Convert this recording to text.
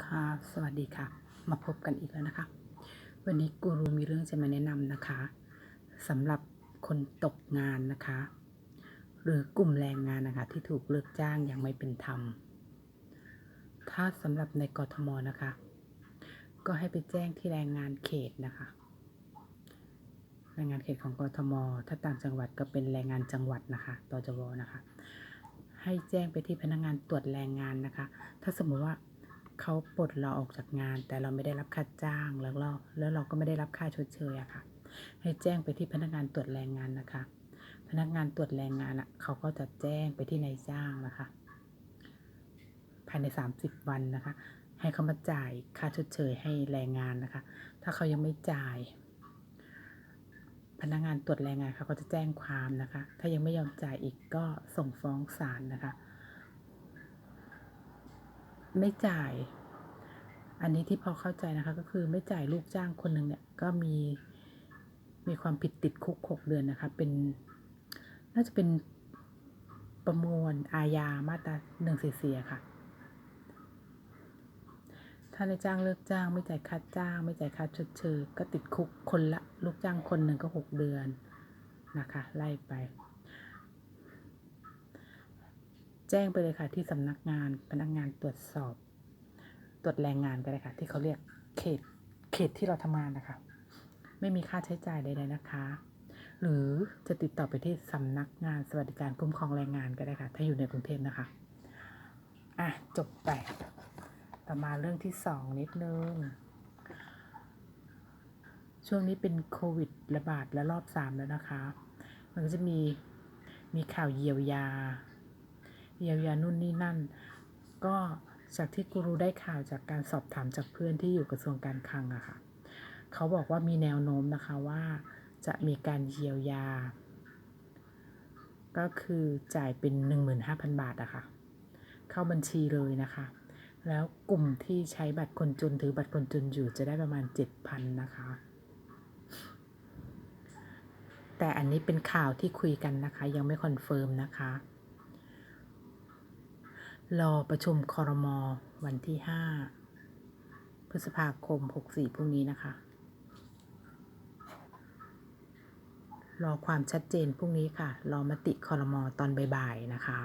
ค่ะสวัสดีค่ะ มาพบกันอีกแล้วนะคะ วันนี้กูรูมีเรื่องจะมาแนะนำนะคะสำหรับคนตกงานนะคะ หรือกลุ่มแรงงานนะคะ ที่ถูกเลิกจ้างอย่างไม่เป็นธรรม ถ้าสำหรับในกรทมนะคะ ก็ให้ไปแจ้งที่แรงงานเขตนะคะ แรงงานเขตของกรทม ถ้าต่างจังหวัดก็เป็นแรงงานจังหวัดนะคะตจวนะคะ ให้แจ้งไปที่พนักงานตรวจแรงงานนะคะ ถ้าสมมุติว่า เขาปลดเราออกจากงาน แต่เราไม่ได้รับค่าจ้างแล้วเราแล้วเราก็ไม่ได้รับค่าชดเชยอะค่ะ ให้แจ้งไปที่พนักงานตรวจแรงงานนะคะ พนักงานตรวจแรงงานอะเขาก็จะแจ้งไปที่นายจ้างนะคะ ภายใน 30 วันนะคะ ให้เขามาจ่ายค่าชดเชยให้แรงงานนะคะ ถ้าเขายังไม่จ่าย พนักงานตรวจแรงงานเขาก็จะแจ้งความนะคะ ถ้ายังไม่ยอมจ่ายอีกก็ส่งฟ้องศาลนะคะ ไม่จ่าย อันนี้ที่พอเข้าใจนะคะก็คือไม่จ่ายลูกจ้างคนหนึ่งเนี่ยก็มีมีความผิดติดคุกหกเดือนนะคะ เป็นน่าจะเป็นประมวลอาญามาตราหนึ่งสี่สี่ค่ะ ถ้าในจ้างเลิกจ้างไม่จ่ายค่าจ้าง ไม่จ่ายค่าชดเชยก็ติดคุกคนละลูกจ้างคนหนึ่งก็หกเดือนนะคะ ไล่ไป แจ้งไปเลยค่ะที่สำนักงานพนักงานตรวจสอบ ตรวจแรงงานก็ได้ค่ะ ที่เขาเรียกเขตเขตที่เราทำงานนะคะ ไม่มีค่าใช้จ่ายใดๆนะคะ หรือจะติดต่อไปที่สำนักงานสวัสดิการคุ้มครองแรงงานก็ได้ค่ะ ถ้าอยู่ในกรุงเทพนะคะอะจบไปต่อมาเรื่องที่สองนิดนึงช่วงนี้เป็นโควิดระบาดและรอบสามแล้วนะคะ มันก็จะมีมีข่าวเยียวยา เยียวยานู่นนี่นั่น ก็จากที่กูรู้ได้ข่าวจากการสอบถามจากเพื่อนที่อยู่กระทรวงการคลังอะค่ะเขาบอกว่ามีแนวโน้มนะคะว่าจะมีการเยียวยา ก็คือจ่ายเป็น 15,000 บาทอะค่ะ เข้าบัญชีเลยนะคะ แล้วกลุ่มที่ใช้บัตรคนจนถือบัตรคนจนอยู่จะได้ประมาณ 7,000 นะคะ แต่อันนี้เป็นข่าวที่คุยกันนะคะ ยังไม่คอนเฟิร์มนะคะ รอประชุมคอรมอวันที่ 5 พฤษภาคม 64 พรุ่งนี้นะคะ รอความชัดเจนพรุ่งนี้ค่ะ รอมติคอรมอตอนบ่ายๆนะคะ